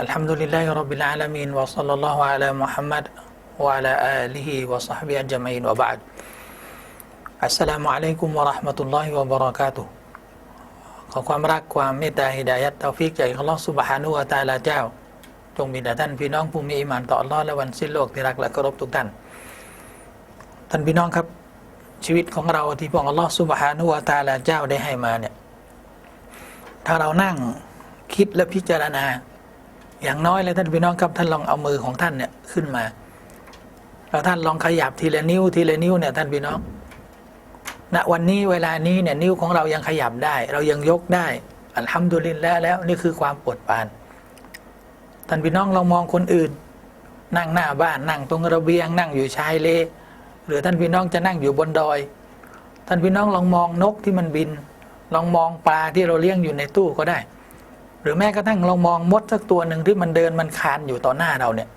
الحمد لله رب العالمين وصلى الله على محمد وعلى آله وصحبه أجمعين وبعد السلام عليكم ورحمة الله وبركاته ขอความรักความเมตตาฮิดายัตเตาฟิกจากอัลลอฮฺสุบฮานุวะตาลาเจ้า จงมีแด่ท่านพี่น้องผู้มีอิมานต่ออัลลอฮ์และวันสิ้นโลกที่รักและเคารพทุกท่าน ท่านพี่น้องครับ ชีวิตของเราที่พระองค์อัลลอฮฺสุบฮานุวะตาลาเจ้าได้ให้มาเนี่ย ถ้าเรานั่งคิดและพิจารณา อย่างน้อยเลยท่านพี่น้องครับท่านลองเอามือของท่านเนี่ยขึ้นมา แล้วท่านลองขยับทีละนิ้วทีละนิ้วเนี่ยท่านพี่น้องณวันนี้เวลานี้เนี่ยนิ้วของเรายังขยับได้ เรายังยกได้อัลฮัมดุลิลละแล้วนี่คือความปวดปานท่านพี่น้องลองมองคนอื่น นั่งหน้าบ้านนั่งตรงระเบียง นั่งอยู่ชายเลหรือท่านพี่น้องจะนั่งอยู่บนดอย ท่านพี่น้องลองมองนกที่มันบิน ลองมองปลาที่เราเลี้ยงอยู่ในตู้ก็ได้ รือแม้กระทั่งเรามองมดสักตัวหนึ่งที่มันเดินมันคานอยู่ต่อหน้าเราเนี่ย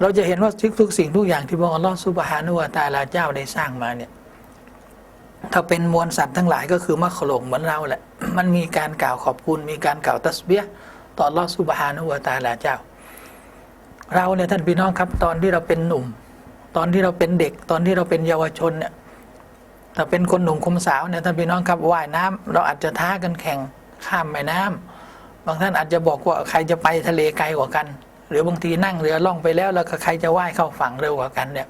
เราจะเห็นว่าทุกทุกสิ่งทุกอย่างที่พระองค์อัลลอฮฺซุบฮานุวะตาลาเจ้าได้สร้างมาเนี่ยถ้าเป็นมวลสัตว์ทั้งหลายก็คือมะขลงเหมือนเราแหละ มันมีการกล่าวขอบคุณมีการกล่าวตัสเบียต่อลอฮฺซุบฮานุวะตาลาเจ้า เราเนี่ยท่านพี่น้องครับ ตอนที่เราเป็นหนุ่ม ตอนที่เราเป็นเด็ก ตอนที่เราเป็นเยาวชนเนี่ยถ้าเป็นคนหนุ่มคมสาวเนี่ยท่านพี่น้องครับว่ายน้ำเราอาจจะท้ากันแข่งข้ามแม่น้ำ บางท่านอาจจะบอกว่าใครจะไปทะเลไกลกว่ากัน หรือบางทีนั่งเรือล่องไปแล้ว แล้วก็ใครจะว่ายเข้าฝั่งเร็วกว่ากันเนี่ย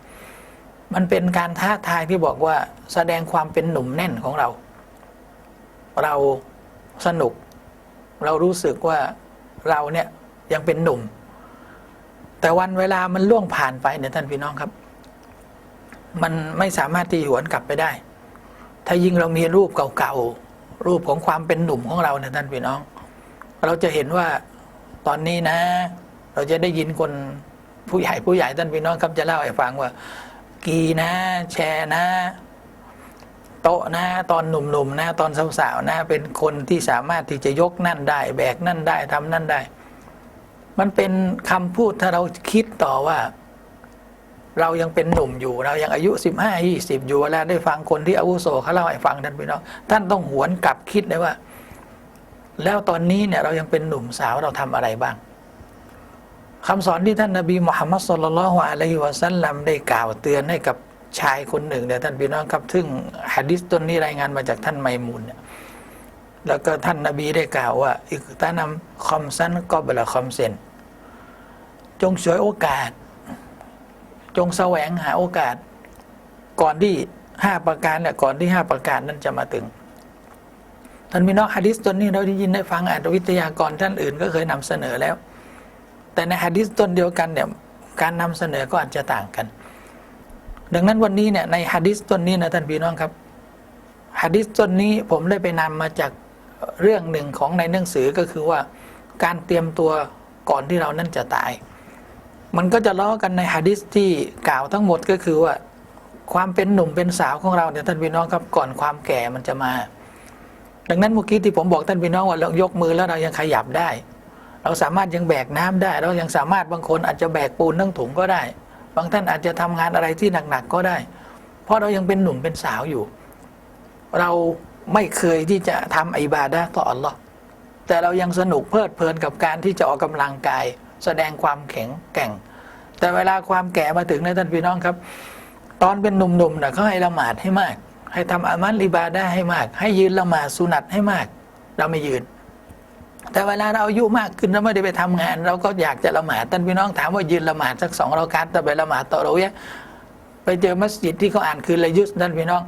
มันเป็นการท้าทายที่บอกว่าแสดงความเป็นหนุ่มแน่นของเรา เราสนุก เรารู้สึกว่าเราเนี่ยยังเป็นหนุ่ม แต่วันเวลามันล่วงผ่านไปเนี่ยท่านพี่น้องครับ มันไม่สามารถที่หวนกลับไปได้ ถ้ายิ่งเรามีรูปเก่าๆรูปของความเป็นหนุ่มของเราเนี่ยท่านพี่น้อง เราจะเห็นว่าตอนนี้นะ เราจะได้ยินคนผู้ใหญ่ผู้ใหญ่ท่านพี่น้องครับจะเล่าให้ฟังว่า กีนะ แชร์นะ โต๊ะนะ ตอนหนุ่มๆนะ ตอนสาวๆนะ เป็นคนที่สามารถที่จะยกนั่นได้ แบกนั่นได้ทำนั่นได้ มันเป็นคำพูดถ้าเราคิดต่อว่าเรายังเป็นหนุ่มอยู่เรายังอายุสิบห้ายี่สิบอยู่เวลาได้ฟังคนที่อาวุโสเขาเล่าให้ฟังท่านพี่น้องท่านต้องหวนกลับคิดเลยว่า แล้วตอนนี้เนี่ยเรายังเป็นหนุ่มสาวเราทำอะไรบ้างคำสอนที่ท่านนบีมุฮัมมัดสุลลัลฮวอะลัยฮิวะสัลลัมได้กล่าวเตือนให้กับชายคนหนึ่งเนี่ยท่านพี่น้องครับซึ่งฮะดิษต้นนี้รายงานมาจากท่านไมมูนเนี่ยแล้วก็ท่านนบีได้กล่าวว่าอิกตานำคอมซันก็เบลคอมเซนจงฉวยโอกาส จงแสวงหาโอกาส ก่อนที่ห้าประการเนี่ยก่อนที่ห้าประการนั้นจะมาถึง ท่านมีนอกฮะดิษต้นนี้เราได้ยินได้ฟังอานวิทยากรท่านอื่นก็เคยนำเสนอแล้ว แต่ในฮะดิษต้นเดียวกันเนี่ยการนำเสนอก็อาจจะต่างกัน ดังนั้นวันนี้เนี่ยในฮะดิษต้นนี้นะท่านพี่น้องครับฮะดิษต้นนี้ผมได้ไปนำมาจากเรื่องหนึ่งของในหนังสือก็คือว่าการเตรียมตัวก่อนที่เรานั้นจะตาย มันก็จะล้อกันในฮะดิษที่กล่าวทั้งหมดก็คือว่า ความเป็นหนุ่มเป็นสาวของเราเนี่ยท่านพี่น้องครับก่อนความแก่มันจะมา ดังนั้นเมื่อกี้ที่ผมบอกท่านพี่น้องว่าเรายกมือแล้วเรายังขยับได้ เราสามารถยังแบกน้ำได้ เรายังสามารถบางคนอาจจะแบกปูนทั้งถุงก็ได้ บางท่านอาจจะทำงานอะไรที่หนักๆก็ได้ เพราะเรายังเป็นหนุ่มเป็นสาวอยู่ เราไม่เคยที่จะทำอิบาดะต่ออัลลอฮ์แต่เรายังสนุกเพลิดเพลินกับการที่จะออกกำลังกาย แสดงความแข็งแกร่ง แต่เวลาความแก่มาถึงนะท่านพี่น้องครับ ตอนเป็นหนุ่มๆนะเขาให้ละหมาดให้มาก ให้ทำอามัลอิบาดะให้มาก ให้ยืนละหมาดสุนัตให้มาก เราไม่ยืน แต่เวลาเราอายุมากขึ้นเราไม่ได้ไปทำงาน เราก็อยากจะละหมาดท่านพี่น้องถามว่ายืนละหมาดสักสองเราการแต่ไปละหมาดต่อเราเนี่ยไปเจอมัสยิดที่เขาอ่านคืนละยุสท่านพี่น้อง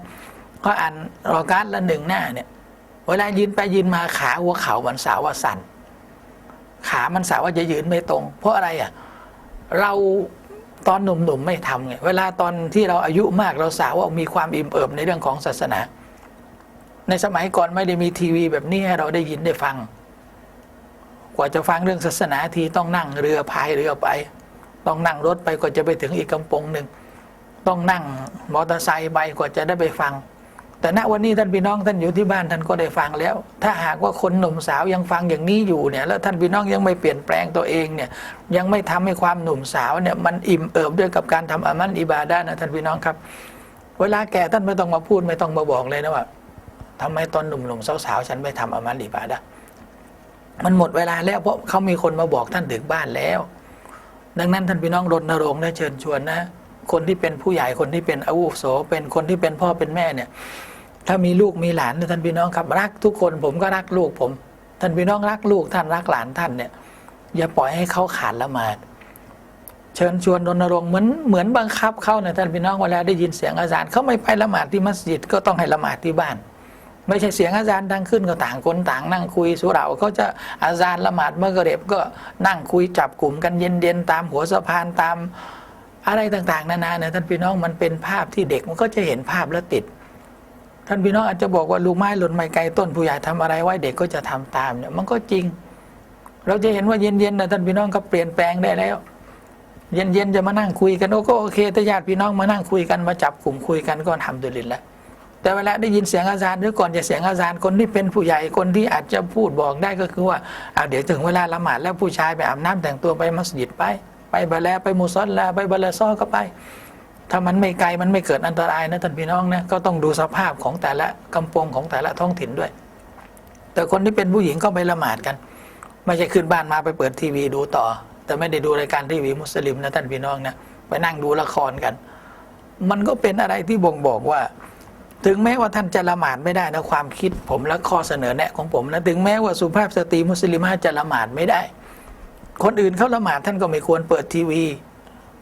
เขาอ่านรอการละหนึ่งหน้าเนี่ยเวลายืนไปยืนมาขาหัวเข่ามันสาวสั่นขามันสาวว่าจะยืนไม่ตรง เพราะอะไรอะเรา ตอนหนุ่มๆไม่ทำไงเวลาตอนที่เราอายุมากเราสาวว่ามีความอิ่มเอิบในเรื่องของศาสนา ในสมัยก่อนไม่ได้มีทีวีแบบนี้ให้เราได้ยินได้ฟัง กว่าจะฟังเรื่องศาสนาทีต้องนั่งเรือพายเรือไป ต้องนั่งรถไปกว่าจะไปถึงอีกกำปงหนึ่งต้องนั่งมอเตอร์ไซค์ไปกว่าจะได้ไปฟัง แต่ณวันนี้ท่านพี่น้องท่านอยู่ที่บ้านท่านก็ได้ฟังแล้ว ถ้าหากว่าคนหนุ่มสาวยังฟังอย่างนี้อยู่เนี่ยแล้วท่านพี่น้องยังไม่เปลี่ยนแปลงตัวเองเนี่ยยังไม่ทำให้ความหนุ่มสาวเนี่ยมันอิ่มเอิบด้วยกับการทำอามันอิบาดะนะท่านพี่น้องครับ เวลาแก่ท่านไม่ต้องมาพูดไม่ต้องมาบอกเลยนะว่าทำไมตอนหนุ่มๆสาวๆฉันไม่ทำอามันอิบาดะมันหมดเวลาแล้วเพราะเขามีคนมาบอกท่านถึงบ้านแล้ว ดังนั้นท่านพี่น้องรณรงค์และเชิญชวนนะ คนที่เป็นผู้ใหญ่คนที่เป็นอาวุโส เป็นคนที่เป็นพ่อเป็นแม่เนี่ย ถ้ามีลูกมีหลานท่านพี่น้องครับรักทุกคนผมก็รักลูกผม ท่านพี่น้องรักลูกท่านรักหลานท่านเนี่ยอย่าปล่อยให้เขาขาดละหมาดเชิญชวนรณรงค์เหมือนเหมือนบังคับเขาเนี่ยท่านพี่น้องเวลาได้ยินเสียงอาจารย์เขาไม่ไปละหมาดที่มัสยิดก็ต้องให้ละหมาดที่บ้าน ไม่ใช่เสียงอาจารย์ดังขึ้นก็ต่างคนต่าง นั่งคุยสุเราเขาจะอาจารย์ละหมาดเมื่อกระเร็บก็นั่งคุยจับกลุ่มกันเย็นๆตามหัวสะพานตาม อะไรต่างๆ นานาเนี่ยท่านพี่น้องมันเป็นภาพที่เด็กมันก็จะเห็นภาพแล้วติด ท่านพี่น้องอาจจะบอกว่าลูกไม้หล่นไม่ไกลต้นผู้ใหญ่ทำอะไรไว้เด็กก็จะทำตามเนี่ยมันก็จริง เราจะเห็นว่าเย็นๆนะท่านพี่น้องก็เปลี่ยนแปลงได้แล้ว เย็นๆจะมานั่งคุยกันโอ้ก็โอเคถ้าญาติพี่น้องมานั่งคุยกันมาจับกลุ่มคุยกันก็ทำดุลินแล้วแต่เวลาได้ยินเสียงอาจารย์หรือก่อนจะเสียงอาจารย์คนที่เป็นผู้ใหญ่คนที่อาจจะพูดบอกได้ก็คือว่าอ่าเดี๋ยวถึงเวลาละหมาดแล้วผู้ชายไปอาบน้ำแต่งตัวไปมัสยิดไป ไปบาแลไปมุซอลลาไปบาลาซอก็ไป ถ้ามันไม่ไกลมันไม่เกิดอันตรายนะท่านพี่น้องนะก็ต้องดูสภาพของแต่ละกำปงของแต่ละท้องถิ่นด้วย แต่คนที่เป็นผู้หญิงก็ไปละหมาดกัน ไม่ใช่ขึ้นบ้านมาไปเปิดทีวีดูต่อ แต่ไม่ได้ดูรายการทีวีมุสลิมนะท่านพี่น้องนะไปนั่งดูละครกัน มันก็เป็นอะไรที่บ่งบอกว่าถึงแม้ว่าท่านจะละหมาดไม่ได้นะความคิดผมและข้อเสนอแนะของผมนะถึงแม้ว่าสุภาพสตรีมุสลิมจะละหมาดไม่ได้ คนอื่นเขาละหมาดท่านก็ไม่ควรเปิดทีวี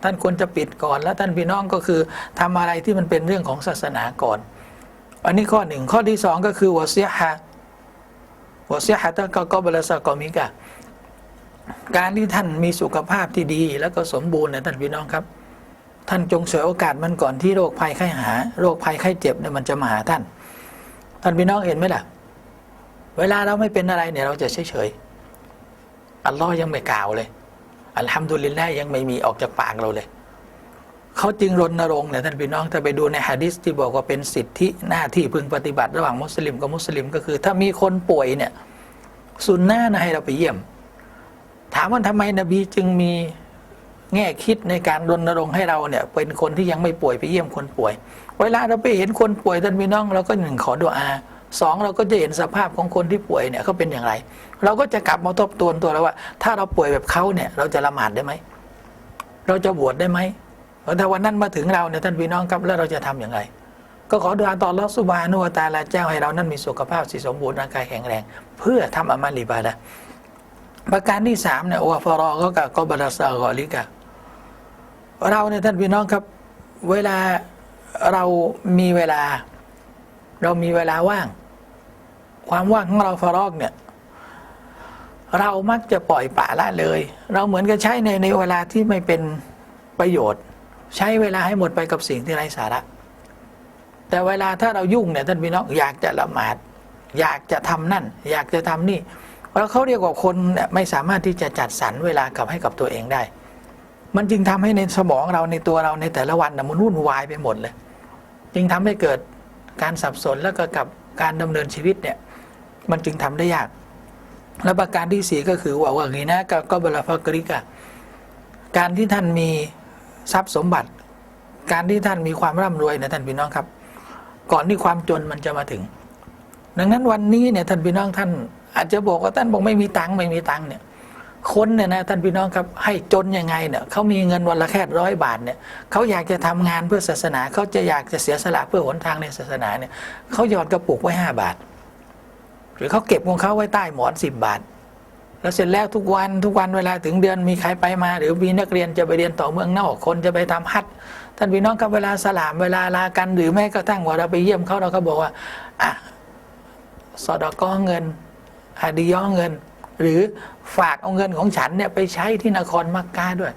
ท่านควรจะปิดก่อน แล้วท่านพี่น้องก็คือทำอะไรที่มันเป็นเรื่องของศาสนาก่อน อันนี้ข้อหนึ่งข้อที่สองก็คือวะเซียฮะวะเซียฮะตะกก็บลาสกอมิกะการที่ท่านมีสุขภาพที่ดี แล้วก็สมบูรณ์นะท่านพี่น้องครับ ท่านจงเสียโอกาสมันก่อนที่โรคภัยไข้หา โรคภัยไข้เจ็บเนี่ยมันจะมาหาท่าน ท่านพี่น้องเห็นไหมล่ะ เวลาเราไม่เป็นอะไรเนี่ยเราจะเฉยเฉย อัลลอฮ์ยังไม่กล่าวเลย อัลฮัมดุลิลละยังไม่มีออกจากปากเราเลยเขาจึงรณรงค์เนี่ยท่านพี่น้องถ้าไปดูในฮะดิษที่บอกว่าเป็นสิทธิหน้าที่พึงปฏิบัติระหว่างมุสลิมกับมุสลิมก็คือ ถ้ามีคนป่วยเนี่ยสุนนะนะให้เราไปเยี่ยม ถามว่าทำไมนบีจึงมีแง่คิดในการรณรงค์ให้เราเนี่ย เป็นคนที่ยังไม่ป่วยไปเยี่ยมคนป่วย เวลาเราไปเห็นคนป่วยท่านพี่น้องเราก็หนึ่งขอดุอา สองเราก็จะเห็นสภาพของคนที่ป่วยเนี่ยเขาเป็นอย่างไร เราก็จะกลับมาทบทวนตัวเราว่า ถ้าเราป่วยแบบเขาเนี่ย เราจะละหมาดได้ไหมเราจะบวชได้ไหมถ้าวันนั้นมาถึงเราเนี่ยท่านพี่น้องครับแล้วเราจะทำอย่างไร ก็ขอดุอาตออัลอสุบานุวตาลาเจ้าให้เรานั้นมีสุขภาพสีสมบูรณ์ร่างกายแข็งแรง เพื่อทำอามัลอิบาดะห์ประการที่สามเนี่ยโอฟรอก็กับกบรัสกอลิกะเราเนี่ยท่านพี่น้องครับ เวลาเรามีเวลา เรามีเวลาว่าง ความว่างของเราฟรอกเนี่ย เรามักจะปล่อยปละละเลย เราเหมือนกับใช้ในในเวลาที่ไม่เป็นประโยชน์ ใช้เวลาให้หมดไปกับสิ่งที่ไร้สาระ แต่เวลาถ้าเรายุ่งเนี่ยท่านพี่น้องอยากจะละหมาด อยากจะทำนั่น อยากจะทำนี่แล้วเขาเรียกว่าคนไม่สามารถที่จะจัดสรรเวลากับให้กับตัวเองได้ มันจึงทำให้ในสมองเราในตัวเราในแต่ละวันนะมันวุ่นวายไปหมดเลย จึงทำให้เกิด การสับสนแล้วก็กับการดำเนินชีวิตเนี่ยมันจึงทำได้ยาก และประการที่สี่ก็คือว่าว่างี้นะก็กบลาฟกริกะการที่ท่านมีทรัพย์สมบัติ การที่ท่านมีความร่ำรวยนะท่านพี่น้องครับ ก่อนที่ความจนมันจะมาถึง ดังนั้นวันนี้เนี่ยท่านพี่น้องท่านอาจจะบอกว่าท่านบอกไม่มีตังค์ไม่มีตังค์เนี่ย คนเนี่ยนะท่านพี่น้องครับให้จนยังไงเนี่ยเขามีเงินวันละแค่ร้อยบาทเนี่ยเขาอยากจะทำงานเพื่อศาสนาเขาจะอยากจะเสียสละเพื่อหนทางในศาสนาเนี่ยเขาหยอดกระปุกไว้ห้าบาท หรือเขาเก็บของเขาไว้ใต้หมอนสิบบาท แล้วเสร็จแล้วทุกวันทุกวันเวลาถึงเดือนมีใครไปมา หรือมีนักเรียนจะไปเรียนต่อเมืองนอกคนจะไปทำฮัทท่านพี่น้องครับเวลาสลามเวลาลากันหรือแม้กระทั่งว่าเราไปเยี่ยมเขาเราก็บอกว่าอะสอดก้อเงินอดีย่อเงิน หรือ ฝากเอาเงินของฉันเนี่ยไปใช้ที่นครมักกะด้วย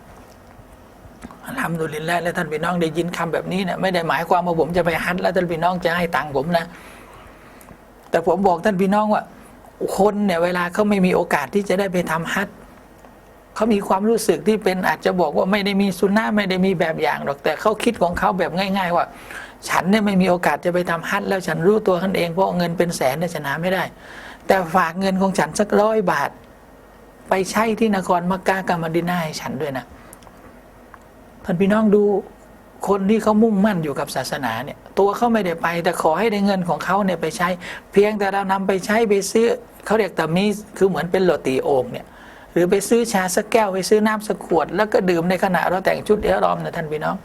ทำดุลินแล้วและท่านพี่น้องได้ยินคำแบบนี้เนี่ยไม่ได้หมายความว่าผมจะไปฮัทแล้วท่านพี่น้องจะให้ตังค์ผมนะ แต่ผมบอกท่านพี่น้องว่า คนเนี่ยเวลาเขาไม่มีโอกาสที่จะได้ไปทำฮัทเขามีความรู้สึกที่เป็นอาจจะบอกว่าไม่ได้มีสุนนะไม่ได้มีแบบอย่างหรอกแต่เขาคิดของเขาแบบง่าย ๆ ว่า ฉันเนี่ยไม่มีโอกาสจะไปทำฮัทแล้วฉันรู้ตัวขันเองเพราะเงินเป็นแสนเนี่ยฉันหาไม่ได้ แต่ฝากเงินของฉันสักร้อยบาท ไปใช้ที่นครมักกะกับมดินาให้ฉันด้วยนะท่านพี่น้องดูคนที่เขามุ่งมั่นอยู่กับศาสนาเนี่ย ตัวเขาไม่ได้ไป แต่ขอให้ได้เงินของเขาเนี่ยไปใช้ เพียงแต่เรานำไปใช้ไปซื้อเขาเรียกตามีคือเหมือนเป็นโรตีโอ่งเนี่ย หรือไปซื้อชาสักแก้วไปซื้อน้ำสักขวด แล้วก็ดื่มในขณะเราแต่งชุดเอรอมนะท่านพี่น้อง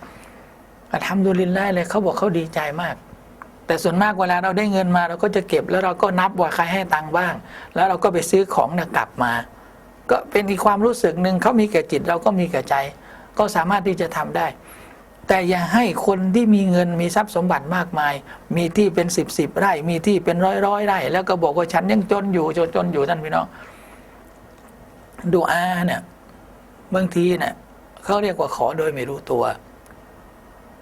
ทำดูลินไล่เลยเขาบอกเขาดีใจมาก แต่ส่วนมากเวลาเราได้เงินมาเราก็จะเก็บแล้วเราก็นับว่าใครให้ตังค์บ้าง แล้วเราก็ไปซื้อของนี่ยกลับมา ก็เป็นอีกความรู้สึกหนึ่งเขามีแก่จิตเราก็มีแก่ใจ ก็สามารถที่จะทำได้ แต่อย่าให้คนที่มีเงินมีทรัพย์สมบัติมากมาย มีที่เป็นสิบสิบไร่ มีที่เป็นร้อยร้อยไร่ แล้วก็บอกว่าฉันยังจนอยู่จนจนอยู่ท่านพี่น้องดูอาเนี่ยบางทีเนี่ยเขาเรียกว่าขอโดยไม่รู้ตัว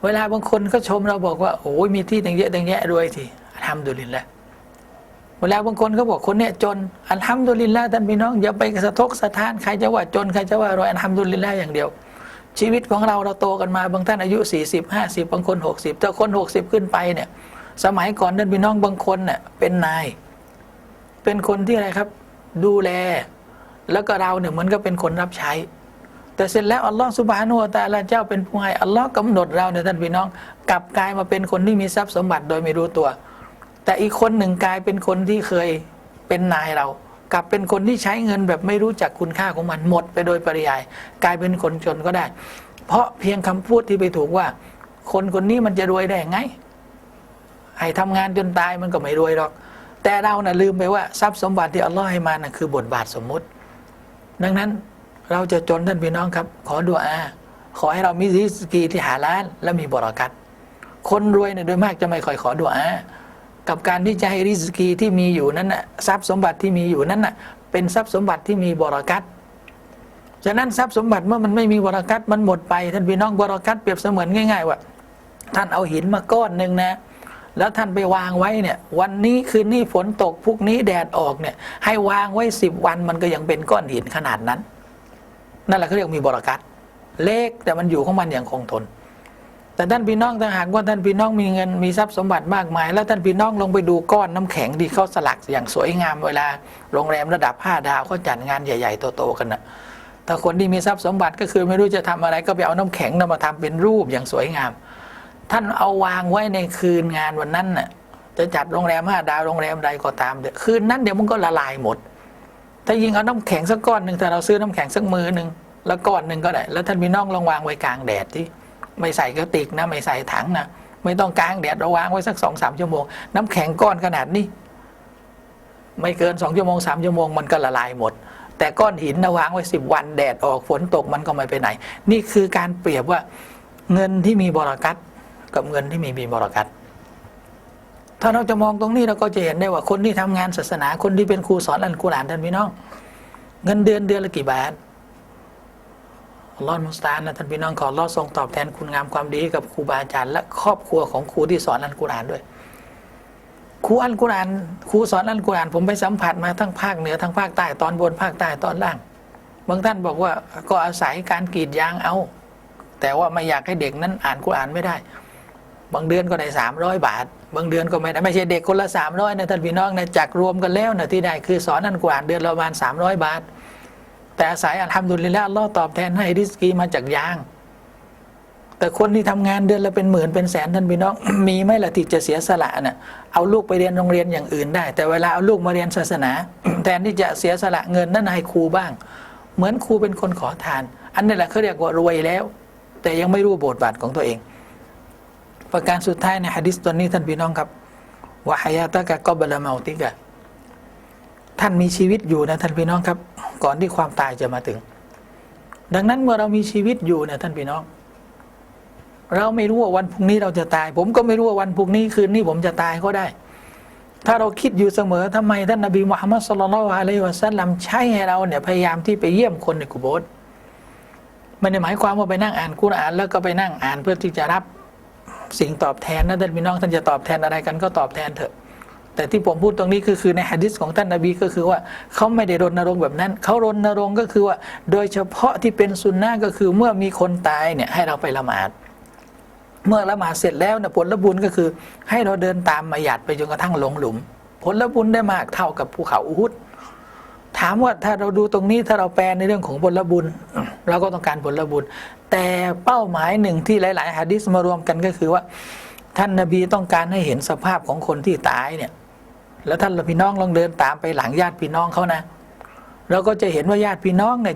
เวลาบางคนก็ชมเราบอกว่าโอ้ยมีที่ตั้งเยอะตั้งแยะรวยทีทำดุลินแล้ว เวลาบางคนเขาบอกคนเนี้ยจนอันทำดุลินล้วท่านพี่น้องอย่าไปสะทกสะท้านใครจะว่าจนใครจะว่ารวยอันทำดุลินล้วอย่างเดียว ชีวิตของเราเราโตกันมาบางท่านอายุ 40 50 บางคน 60แต่คน 60 ขึ้นไปเนี่ย สมัยก่อนท่านพี่น้องบางคนเนี่ยเป็นนาย เป็นคนที่อะไรครับ ดูแล แล้วก็เราเนี่ยเหมือนก็เป็นคนรับใช้ แต่เสร็จแล้วอัลลอฮฺสุบฮานุวตะอาลาเจ้าเป็นผู้ให้อัลลอฮ์กำหนดเราเนี่ยท่านพี่น้อง กลับกลายมาเป็นคนที่มีทรัพย์สมบัติโดยไม่รู้ตัว แต่อีกคนหนึ่งกลายเป็นคนที่เคยเป็นนายเรา กลับเป็นคนที่ใช้เงินแบบไม่รู้จักคุณค่าของมันหมดไปโดยปริยาย กลายเป็นคนจนก็ได้ เพราะเพียงคำพูดที่ไปถูกว่า คนคนนี้มันจะรวยได้ไงให้ทำงานจนตายมันก็ไม่รวยหรอก แต่เรานะ่ะลืมไปว่าทรัพย์สมบัติที่อัลลอฮ์ให้มานะ่ะคือบทบาทสมมุติ ดังนั้นเราจะจนท่านพี่น้องครับ ขอดุอาขอให้เรามีริสกีที่หาล้านและมีบรากัตคนรวยเนี่ยโดยมากจะไม่ค่อยขอดุอา กับการที่จะให้ริสกีที่มีอยู่นั้นน่ะทรัพย์สมบัติที่มีอยู่นั้นน่ะเป็นทรัพย์สมบัติที่มีบรากัตฉะนั้นทรัพย์สมบัติเมื่อมันไม่มีบรากัตมันหมดไปท่านพี่น้องบรากัตเปรียบเสมือนง่ายๆว่า ท่านเอาหินมาก้อนหนึ่งนะ แล้วท่านไปวางไว้เนี่ย วันนี้คืนนี้ฝนตกพรุ่งนี้แดดออกเนี่ย ให้วางไว้สิบวันมันก็ยังเป็นก้อนหินขนาดนั้น นั่นแหละเขาเรียกมีบรากัตเล็กแต่มันอยู่ของมันอย่างคงทน แต่ท่านพี่น้องถ้าหากว่าท่านพี่น้องมีเงินมีทรัพย์สมบัติมากมาย แล้วท่านพี่น้องลงไปดูก้อนน้ำแข็งที่เขาสลักอย่างสวยงามเวลาโรงแรมระดับห้าดาวเขาจัดงานใหญ่ ๆ โตๆกันนะถ้าคนที่มีทรัพย์สมบัติก็คือไม่รู้จะทำอะไรก็ไปเอาน้ำแข็งนำมาทำเป็นรูปอย่างสวยงาม ท่านเอาวางไว้ในคืนงานวันนั้นน่ะจะจัดโรงแรมห้าดาวโรงแรมใดก็ตามเถอะคืนนั้นเดี๋ยวมันก็ละลายหมด ถ้ายิงเอาน้ำแข็งสักก้อนหนึ่งแต่เราซื้อน้ำแข็งสักมือหนึ่งแล้วก้อนหนึ่งก็ได้ แล้วท่านพี่น้องลองวางไว้กลางแดดที่ ไม่ใส่กระติกนะไม่ใส่ถังนะไม่ต้องกลางแดดเราวางไว้สักสองสามชั่วโมง น้ำแข็งก้อนขนาดนี้ ไม่เกินสองชั่วโมงสามชั่วโมงมันก็ละลายหมด แต่ก้อนหินนะวางไว้สิบวันแดดออกฝนตกมันก็ไม่ไปไหน นี่คือการเปรียบว่าเงินที่มีบรากัตกับเงินที่มีมีบรากัตถ้าเราจะมองตรงนี้เราก็จะเห็นได้ว่าคนที่ทำงานศาสนาคนที่เป็นครูสอนอัลกุรอานท่านพี่น้อง เงินเดือนเดือนละกี่บาท ลอฮ์มุสตานนะท่านพี่น้องขอลอฮ์ทรงตอบแทนคุณงามความดีกับครูบาอาจารย์ และครอบครัวของครูที่สอนอัลกุรอานด้วย ครูอัลกุรอานครูสอนอัลกุรอานผมไปสัมผัสมาทั้งภาคเหนือทั้งภาคใต้ตอนบนภาคใต้ตอนล่างบางท่านบอกว่าก็อาศัยการกรีดยางเอา แต่ว่าไม่อยากให้เด็กนั้นอ่านกุรอานไม่ได้ บางเดือนก็ได้สามร้อยบาท บางเดือนก็ไม่ได้ไม่ใช่เด็กคนละสามร้อยนะท่านพี่น้องนะจากรวมกันแล้วนะที่ได้คือสอนอันกุรอานเดือนละประมาณสามร้อยบาท แต่อาศัยอัลฮัมดุลิลละอัลลอฮ์ตอบแทนให้ริสกีมาจากยาง แต่คนที่ทำงานเดือนละเป็นหมื่นเป็นแสนท่านพี่น้องมีไหมล่ะที่จะเสียสละเน่ะเอาลูกไปเรียนโรงเรียนอย่างอื่นได้ แต่เวลาเอาลูกมาเรียนศาสนา แทนที่จะเสียสละเงินนั่นให้ครูบ้าง เหมือนครูเป็นคนขอทาน อันนี้แหละเขาเรียกว่ารวยแล้ว แต่ยังไม่รู้บทบาทของตัวเอง ประการสุดท้ายในฮะดิษตัวนี้ท่านพี่น้องครับว่าฮายาตะกะกอบละเมาติกะ ท่านมีชีวิตอยู่นะท่านพี่น้องครับ ก่อนที่ความตายจะมาถึง ดังนั้นเมื่อเรามีชีวิตอยู่เนี่ยท่านพี่น้อง เราไม่รู้ว่าวันพรุ่งนี้เราจะตาย ผมก็ไม่รู้ว่าวันพรุ่งนี้คืนนี้ผมจะตายก็ได้ ถ้าเราคิดอยู่เสมอทำไมท่านนบีมุฮัมมัดสุลลัลอะลัยวะสัลลัมใช้ให้เราเนี่ยพยายามที่ไปเยี่ยมคนในกุโบสไม่ได้หมายความว่าไปนั่งอ่านกุรอานแล้วก็ไปนั่งอ่านเพื่อที่จะรับสิ่งตอบแทนนะท่านพี่น้องท่านจะตอบแทนอะไรกันก็ตอบแทนเถอะ แต่ที่ผมพูดตรงนี้คือคือในฮะดิษของท่านนาบีก็คือว่าเขาไม่ได้รณรงค์แบบนั้น เขารณรงค์ก็คือว่า โดยเฉพาะที่เป็นสุนนะก็คือเมื่อมีคนตายเนี่ยให้เราไปละหมาด เมื่อละหมาดเสร็จแล้วเนี่ยผลละบุญก็คือ ให้เราเดินตามมาหยาดไปจนกระทั่งลงหลุม ผลละบุญได้มากเท่ากับภูเขาอุฮุดถามว่าถ้าเราดูตรงนี้ถ้าเราแปลในเรื่องของผลบุญ เราก็ต้องการผลบุญ แต่เป้าหมายหนึ่งที่หลาย ๆฮะดิษมารวมกันก็คือว่า ท่านนาบีต้องการให้เห็นสภาพของคนที่ตายเนี่ย แล้วท่านพี่น้องลองเดินตามไปหลังญาติพี่น้องเขานะเราก็จะเห็นว่าญาติพี่น้องเนี่ย